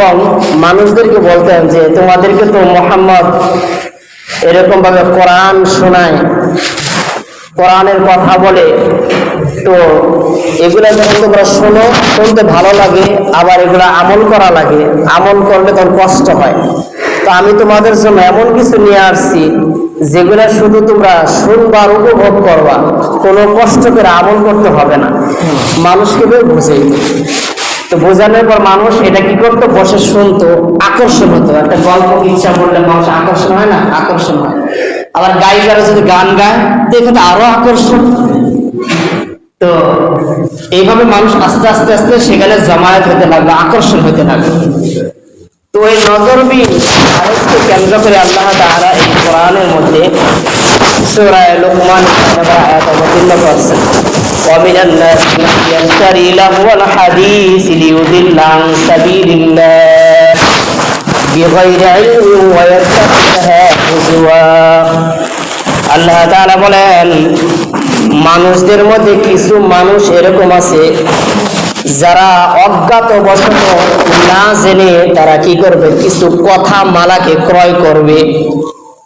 এবং মানুষদেরকে বলতেন যে তোমাদেরকে তো মোহাম্মদ এরকম ভাবে কোরআন শোনায়, কোরআনের কথা বলে। তো এগুলা যখন তোমরা শোনো, শুনতে ভালো লাগে, আবার এগুলা আমল করা লাগে। আমল করলে তখন কষ্ট হয়। তো আমি তোমাদের জন্য এমন কিছু নিয়ে আসছি, যেগুলা শুধু তোমরা শুনবার, উপভোগ করবা। কোনো কষ্ট করে আমল করতে হবে না। মানুষকে বুঝেই। তো বোঝানোর পর মানুষ এটা কি করতো? বসে শুনতো, আকর্ষণ হতো। একটা গল্প ইচ্ছা বললে মানুষ আকর্ষণ হয় না? আকর্ষণ হয়। আবার গায়িকারা যদি গান গায়, তো আরও আকর্ষণ। তো এইভাবে মানুষ আস্তে আস্তে আস্তে সেখানে জমায়েত হতে লাগল, আকর্ষণ হতে লাগল। তো এই আরেককে কেন্দ্র করে আল্লাহ তাআলা এই কোরআনের মধ্যে সূরা লুকমান আয়াত অবতীর্ণ করছেন ومن الناس من يشتري لهو الحديث ليضل عن سبيل الله بغير علم ويتخذها هزوا আল্লাহ তাআলা বলেন মানুষদের মধ্যে কিছু মানুষ এরকম আছে যারা অজ্ঞাত বশত না জেনে তারা কি করবে কিছু কথা মালাকে ক্রয় করবে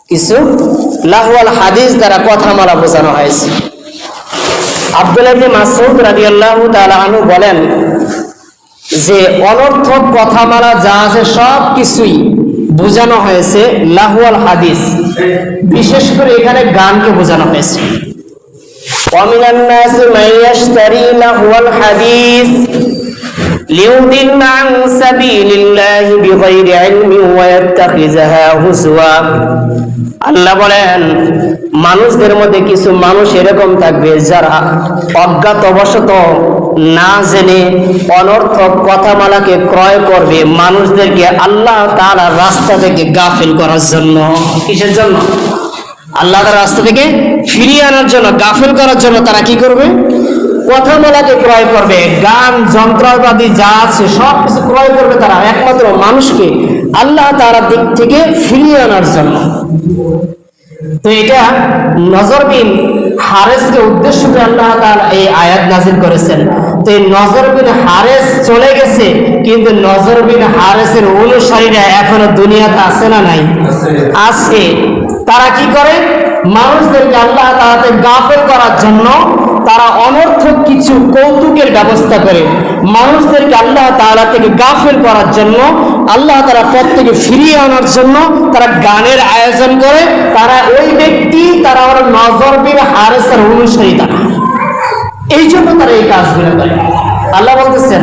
কিছু লাহওয়াল হাদিস দ্বারা কথা মালা বোঝানো হয়েছে আব্দুল ইবনে মাসউদ রাদিয়াল্লাহু তাআলা আনহু বলেন যে অনর্থক কথা মালা যা আছে সব কিছুই বোঝানো হয়েছে লাহওয়াল হাদিস বিশেষ করে এখানে গানকে বোঝানো হয়েছে ومن الناس من يشتري لهو الحديث ليضل عن سبيل الله بغير علم ويتخذها هزوا আল্লাহ বলেন, মানুষদের মধ্যে কিছু মানুষ এরকম থাকবে যারা অজ্ঞাত অজ্ঞাতবশত না জেনে অনর্থক কথামালাকে ক্রয় করবে মানুষদেরকে আল্লাহ তার রাস্তা থেকে গাফিল করার জন্য। কিসের জন্য? আল্লাহ তার রাস্তা থেকে ফিরিয়ে আনার জন্য, গাফিল করার জন্য তারা কি করবে? কথামালাকে ক্রয় করবে, গান যন্ত্রপাতি যা আছে সব কিছু ক্রয় করবে তারা, একমাত্র মানুষকে আল্লাহ তার দিক থেকে ফিরিয়ে আনার জন্য। তো এটা নজরবিন হারেসকে উদ্দেশ্য করে আল্লাহ তাআলা এই আয়াত নাজিল করেছেন। তো এই নজরবিন হারেস চলে গেছে, কিন্তু নজরবিন হারেসের অনুসারীরা এখনও দুনিয়াতে আছে না নাই? আছে। তারা কি করে? মানুষদেরকে আল্লাহ তাআলাতে গাফেল করার জন্য তারা অনর্থক কিছু কৌতুকের ব্যবস্থা করে মানুষদেরকে আল্লাহ তাআলা থেকে গাফেল করার জন্য, আল্লাহ তারা পথ থেকে ফিরিয়ে আনার জন্য তারা গানের আয়োজন করে। তারা ওই ব্যক্তি, তারা হলো নজরবীর হারেসের অনুসারী তারা। এই জন্য তারা এই কাজগুলো করে। আল্লাহ বলতেছেন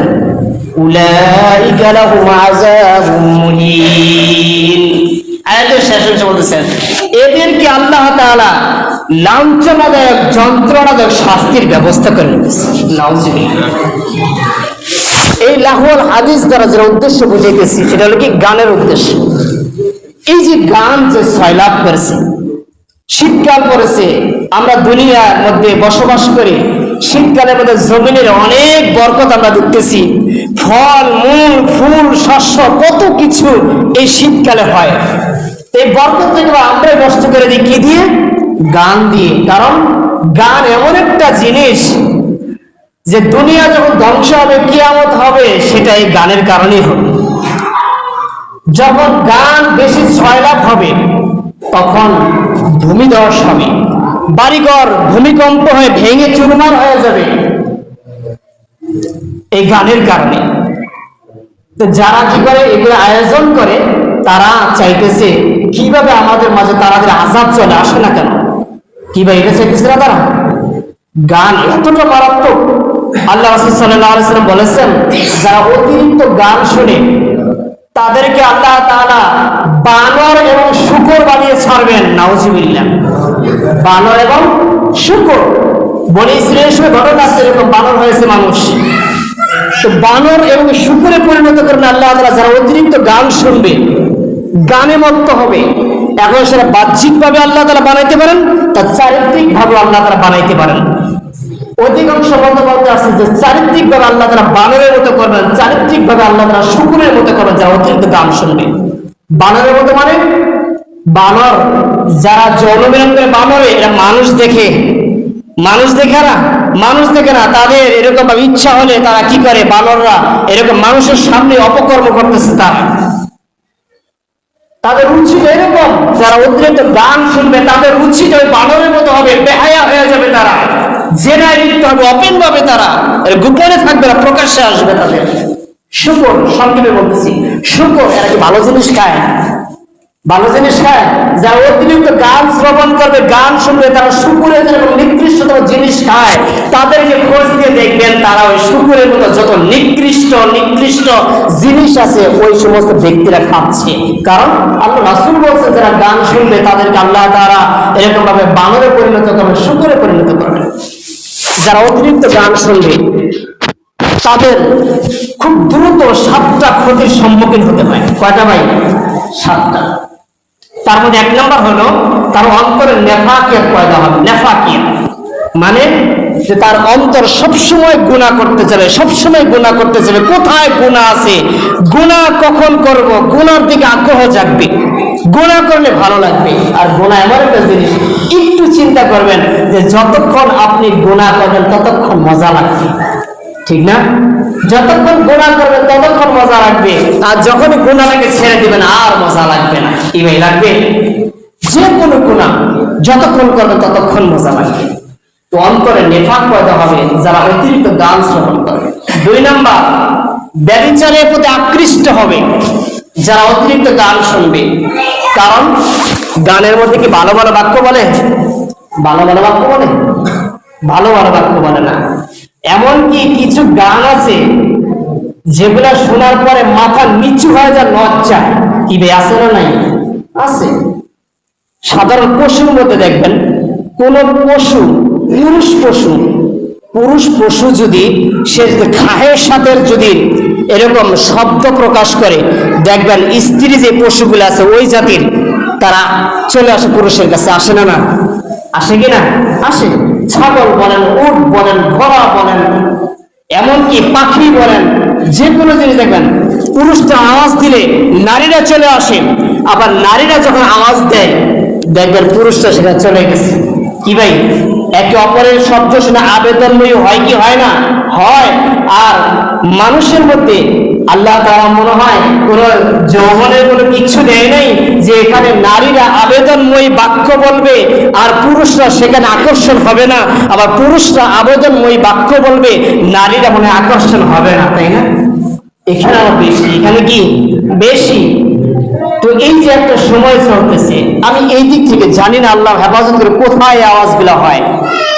বলতেছেন, এদেরকে আল্লাহ তাআলা লাঞ্ছনাদায়ক যন্ত্রণাদায়ক শাস্তির ব্যবস্থা করে রেখেছে। এই লাহোয়াল হাদিস দ্বারা যারা উদ্দেশ্য বুঝাইতেছি সেটা হলো কি গানের উদ্দেশ্য। এই যে গান যে সয়লাভ করেছে শীতকাল পড়েছে আমরা দুনিয়ার মধ্যে বসবাস করি শীতকালের মধ্যে জমিনের অনেক বরকত আমরা দেখতেছি। ফল মূল ফুল শস্য কত কিছু এই শীতকালে হয়। এই বরকত থেকে আমরাই নষ্ট করে দিই কি দিয়ে? গান দিয়ে। কারণ গান এমন একটা জিনিস যে দুনিয়া যখন ধ্বংস হবে, কিয়ামত হবে সেটা এই গানের কারণেই হবে। যখন গান বেশি ছয়লাভ হবে, তখন ভূমিধস হবে। বাড়িঘর ভূমিকম্প হয়ে ভেঙে চুরমার হয়ে যাবে। এই গানের কারণে। তো যারা কি করে এগুলো আয়োজন করে, তারা চাইতেছে, কীভাবে আমাদের মাঝে তাদের আজাব চলে আসে না কেন? কীভাবে এটা চাইতেছে না তারা? গান এতটা মারাত্মক। আল্লাহ রাসূল সাল্লাল্লাহু আলাইহি সাল্লাম বলেছেন, যারা অতিরিক্ত গান শুনে, তাদেরকে আল্লাহ তাআলা বানর এবং শুকর বানিয়ে ছাড়বেন, নাউজুবিল্লাহ। বানর এবং শুকর। বনি ইসরায়েলের সঙ্গে ঘটনা আছে, এরকম বানর হয়েছে মানুষ। তো বানর এবং শুকরে পরিণত করবেন আল্লাহ তাআলা যারা অতিরিক্ত গান শুনবে, গানে মত্ত হবে। এখন সেটা বাহ্যিক ভাবে আল্লাহ তারা বানাইতে পারেন তার চারিত্রিক ভাবে আল্লাহ তারা বানাইতে পারেন। অধিকাংশ বলতে আসছে যে চারিত্রিক ভাবে আল্লাহ তারা বানরের মতো করবেন চারিত্রিক ভাবে আল্লাহ তারা শুকুরের মতো করবেন যারা অতিরিক্ত গান শুনবে। বানরের মতো মানে? বানর, যারা করে বানরে, এরা মানুষ দেখে। মানুষ দেখে না? মানুষ দেখে না, তাদের এরকম ইচ্ছা হলে তারা কি করে? বানররা এরকম মানুষের সামনে অপকর্ম করতেছে তারা। তাদের রুচিটা এরকম, যারা অতিরিক্ত গান শুনবে, তাদের রুচিটা ওই বানরের মতো হবে, বেহায়া হয়ে যাবে তারা। জেনায় লিপ্ত হবে অপেন পাবে তারা। গোপনে থাকবে না, প্রকাশ্যে আসবে তাদের। শুকর, সংক্ষেপে বলতেছি, শুকর, এরা কি ভালো জিনিস খায়? ভালো জিনিস খায়? যারা অতিরিক্ত গান শ্রবণ করবে, গান শুনবে, তারা শুকুরের যেরকম নিকৃষ্টতম জিনিস খায়। তাদেরকে তারা ওই শুকুরের মতো যত নিকৃষ্ট নিকৃষ্ট জিনিস আছে, ওই সমস্ত ব্যক্তিরা খাচ্ছে। কারণ আল্লাহ রাসুল বলছে যারা গান শুনবে, তাদেরকে আল্লাহ তারা এরকম ভাবে বানরে পরিণত করবে শুকুরে পরিণত করবে যারা অতিরিক্ত গান শুনবে, তাদের খুব দ্রুত সাতটা ক্ষতির সম্মুখীন হতে হয়। কয়টা ভাই? সাতটা। তার মধ্যে এক নম্বর হলো, তার অন্তরে নেফাকিয়াত পয়দা হবে নেফাকিয়াত মানে যে তার অন্তর সবসময় গুণা করতে যাবে, সবসময় গুণা করতে যাবে। কোথায় গুণা আছে? গুণা কখন করব? গুনার দিকে আগ্রহ জাগবে। গুণা করলে ভালো লাগবে। আর গুণা এমন একটা জিনিস, একটু চিন্তা করবেন যে যতক্ষণ আপনি গুণা করবেন, ততক্ষণ মজা লাগবে। ঠিক না? যতক্ষণ গুণা করবেন, ততক্ষণ মজা লাগবে। আর যখনই গুণাটাকে ছেড়ে দিবেন, আর মজা লাগবে না। ভাই লাগবে। যে কোনো গুণা যতক্ষণ করবেন, ততক্ষণ মজা লাগবে। তো অন্তরে নেফাক পয়দা হবে, যারা অতিরিক্ত গান শ্রবণ করে। দুই নাম্বার ব্যবিচারের প্রতি আকৃষ্ট হবে, যারা অতিরিক্ত গান শুনবে। কারণ গানের মধ্যে কি ভালো ভালো বাক্য বলে? ভালো ভালো বাক্য বলে? ভালো ভালো বাক্য বলে না। এমনকি কিছু গান আছে, যেগুলা শোনার পরে মাথা নিচু হয়ে যায়, লজ্জা। কি বে, আছে না নাই? আছে। সাধারণ পশুর মধ্যে দেখবেন, কোন পশু পুরুষ পশু পুরুষ পশু যদি সে খাহের সাথে যদি এরকম শব্দ প্রকাশ করে, দেখবেন স্ত্রী যে পশুগুলো আছে ওই জাতির তারা চলে আসে পুরুষের কাছে, আসে না না? আসে কি না? আসে। ছাগল বলেন, উট বলেন, ঘোড়া বলেন, এমনকি পাখি বলেন, যে কোনো জিনিস দেখবেন, পুরুষটা আওয়াজ দিলে নারীরা চলে আসে, আবার নারীরা যখন আওয়াজ দেয়, দেখবেন পুরুষটা সেটা চলে গেছে। কি ভাই? একে অপরের শব্দ শুনে আবেদনময়ী হয় কি হয় না? হয়। আর মানুষের মধ্যে আল্লাহ তারা মনে হয় কোন যৌবনের কোনো কিছু দেয় নাই যে এখানে নারীরা আবেদনময়ী বাক্য বলবে আর পুরুষরা সেখানে আকর্ষণ হবে না। আবার পুরুষরা আবেদনময়ী বাক্য বলবে, নারীরা মনে আকর্ষণ হবে না, তাই না? এখানে আরও বেশি, এখানে কি? বেশি। তো এই যে একটা সময় চলতেছে, আমি এই দিক থেকে জানি না আল্লাহ হেফাজত করে কোথায় আওয়াজগুলো হয়।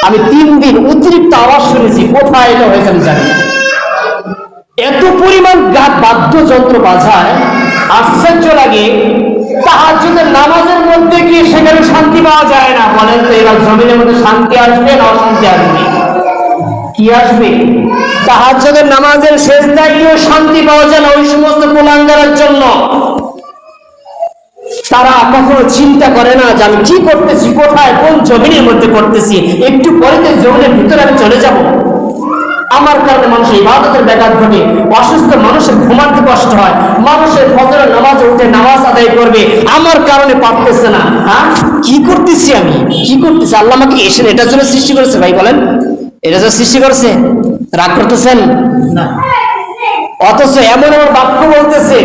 আমি তিন দিন অতিরিক্ত আওয়াজ শুনেছি, কোথায় এটা হয়েছে আমি জানি এত পরিমাণ গাত বাদ্যযন্ত্র বাজায়, আশ্চর্য লাগে, তাহাজ্জুদের নামাজের মধ্যে গিয়ে সেখানে শান্তি পাওয়া যায় না? বলেন তো, এবার জমিনের মধ্যে শান্তি আসবে না অশান্তি আসবে? কি আসবে? তাহাজ্জুদের নামাজের শেষ গিয়েও শান্তি পাওয়া যায় না ওই সমস্ত কুলাঙ্গারের জন্য। তারা কখনো চিন্তা করে না যে আমি কি করতেছি কোথায় কোন জমিনের মধ্যে করতেছি একটু পরে তো জমিনের ভিতরে আমি চলে যাব। আমার কারণে মানুষের ইবাদতের ব্যাঘাত ঘটে অসুস্থ মানুষের ঘুমাতে কষ্ট হয় মানুষের ফজরের নামাজে উঠে নামাজ আদায় করবে আমার কারণে পারতেছে না। হ্যাঁ? কি করতেছি আমি? কি করতেছি? আল্লাহ আমাকে এসে এটার জন্য সৃষ্টি করেছে ভাই বলেন। এটা জন্য সৃষ্টি করেছে? রাগ করতেছেন? না। অথচ এমন এমন বাক্য বলতেছে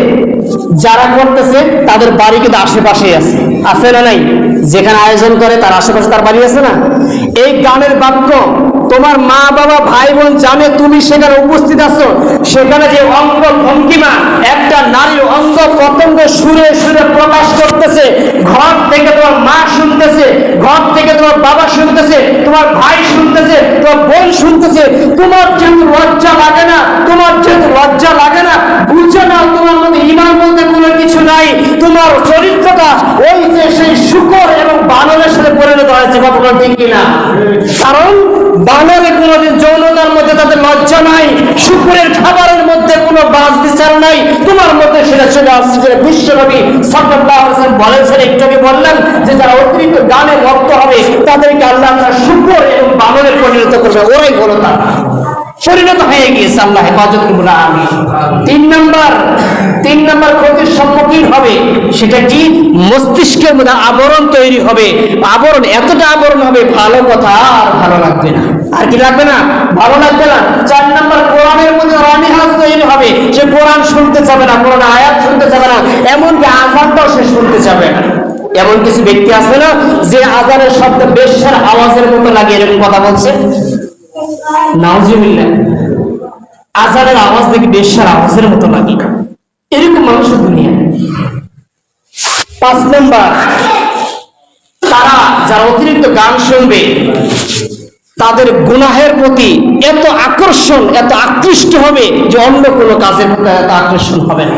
যারা করতেছে, তাদের বাড়ি কিন্তু আশেপাশেই আছে। আছে না নাই? যেখানে আয়োজন করে, তার আশেপাশে তার বাড়ি আছে না? এই গানের বাক্য তোমার মা, বাবা, ভাই, বোন, জানে তুমি সেখানে উপস্থিত আছো। সেখানে যে অঙ্গ ভঙ্গিমা, একটা নারীর অঙ্গ প্রত্যঙ্গ সুরে সুরে প্রকাশ করতেছে। ঘর থেকে তোমার মা শুনতেছে, ঘর থেকে তোমার বাবা শুনতেছে, তোমার ভাই শুনতেছে, তোমার বোন শুনতেছে। তোমার যেহেতু লজ্জা লাগে না, তোমার যেহেতু লজ্জা লাগে না, বুঝে না তোমার মধ্যে ইমান কিছু নাই। তোমার চরিত্রটা ওই যে সেই শুকর এবং বানরের সাথে পরিণত হয়েছে, কখনো ঠিক কিনা? কারণ বানরে কোনোদিন যৌনতার মধ্যে তাদের লজ্জা নাই, শুকুরের খাবারের মধ্যে কোনো বাস বিচার নাই। তোমার মধ্যে সেটা চলে আসছে যে বিশ্বনবী সাল্লাল্লাহু আলাইহি বলেছেন, একটু আগে বললাম যে যারা অতিরিক্ত গানে মত্ত হবে, তাদেরকে আল্লাহ শুকর এবং বানরে পরিণত করবে। ওরাই হলো তারা। পরিণত হয়ে গিয়েছে আল্লাহ হেফাজত আমি তিন নম্বর তিন নম্বর ক্ষতির সম্মুখীন হবে সেটা কি? মস্তিষ্কের মধ্যে আবরণ তৈরি হবে। আবরণ, এতটা আবরণ হবে, ভালো কথা আর ভালো লাগবে না। আর কি লাগবে না? ভালো লাগবে না। চার নম্বর, কোরআনের মধ্যে অনীহাস তৈরি হবে। সে কোরআন শুনতে চাবে না, কোরআন আয়াত শুনতে চাবে না, এমনকি আজানটাও সে শুনতে চাবে না। এমন কিছু ব্যক্তি আছে না, যে আজানের শব্দ বেশ্যার আওয়াজের মতো লাগে, এরকম কথা বলছে? আজানের আওয়াজ দেখি বেশ্যার আওয়াজের মতো লাগে। এরকম পাঁচ নম্বর, তারা যারা অতিরিক্ত গান শুনবে, তাদের গুনাহের প্রতি এত আকর্ষণ, এত আকৃষ্ট হবে যে অন্য কোনো কাজের প্রতি এত আকর্ষণ হবে না।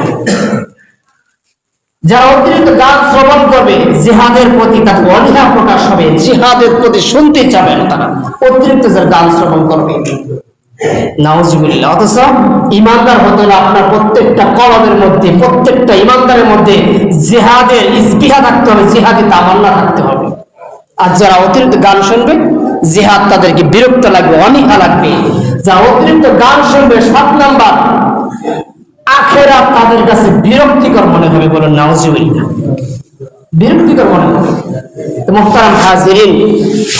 যারা অতিরিক্ত গান শ্রবণ করবে, জিহাদের প্রতি তাদের অনীহা প্রকাশ হবে, জিহাদের প্রতি শুনতে চাবে না তারা। অতিরিক্ত যারা গান শ্রবণ করবে। ইমানদারের মধ্যে জিহাদের থাকতে হবে থাকতে হবে। আর যারা অতিরিক্ত গান শুনবে, জিহাদ তাদেরকে বিরক্ত লাগবে, অনীহা লাগবে। যারা অতিরিক্ত গান শুনবে, সাত নাম্বার আখেরা তাদের কাছে বিরক্তিকর মনে হবে বলেন নাউজুবিল্লাহ বিরক্তিকর মনে হবে। মোহতারাম হাজিরিন,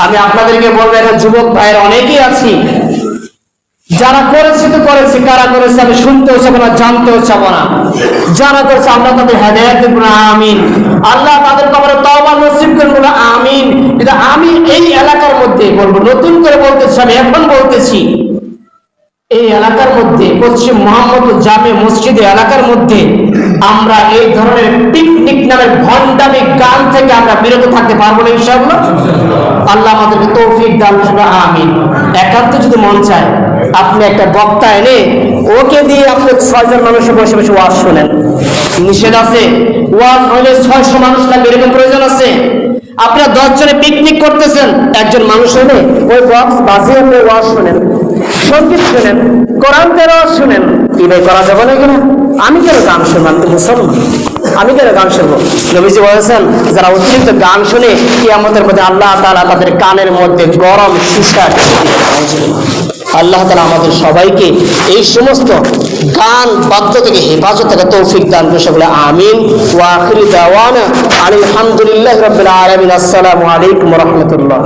আমি আপনাদেরকে বলব এখন যুবক ভাইয়ের অনেকেই আছি। যারা করেছে তো করেছে, কারা করেছে আমি শুনতেও চাবো না, জানতেও চাবো না। যারা করেছে তাদের দেবো না আমিন। আল্লাহ তাদের কবরে তওবা নসিব করব না আমিন। কিন্তু আমি এই এলাকার মধ্যে বলব, নতুন করে বলতেছি, আমি এখন বলতেছি। এই এলাকার মধ্যে, পশ্চিম মোহাম্মদ জামে মসজিদে এলাকার মধ্যে আমরা এই ধরনের পিকনিক নামের ভণ্ডামি গান থেকে আমরা বিরত থাকতে পারব না ইনশাআল্লাহ। আল্লাহ আমাদেরকে তৌফিক দান আমিন। একান্ত যদি মন চায়, আপনি একটা বক্তা এনে ওকে দিয়ে আপনি ছয়জন মানুষের বসে বসে ওয়াজ শোনেন। নিষেধ আছে, ওয়াজ হলে ছয়শো মানুষ লাগবে, এরকম প্রয়োজন আছে? আপনারা দশ জনে পিকনিক করতেছেন, একজন মানুষ এনে ওই বক্স বাজিয়ে আপনি ওয়াজ শোনেন। সংগীত শুনেন কোরআন তেরাওয়াত শুনেন। কি ভাই করা যাবে না কেন? আমি কেন গান তো মুসলমান। আমি কেন গান শুনব? নবীজি বলেছেন যারা অতিরিক্ত গান শুনে কিয়ামতের মধ্যে আল্লাহ তাআলা তাদের কানের মধ্যে গরম শিশা আল্লাহ তাআলা আমাদের সবাইকে এই সমস্ত গান বাদ্য থেকে হেফাজত থেকে তৌফিক দান করে সকলে আমিন। ওয়া আখিরি দাওয়ানা আলহামদুলিল্লাহ রাব্বিল আলামিন। আসসালামু আলাইকুম রাহমাতুল্লাহ।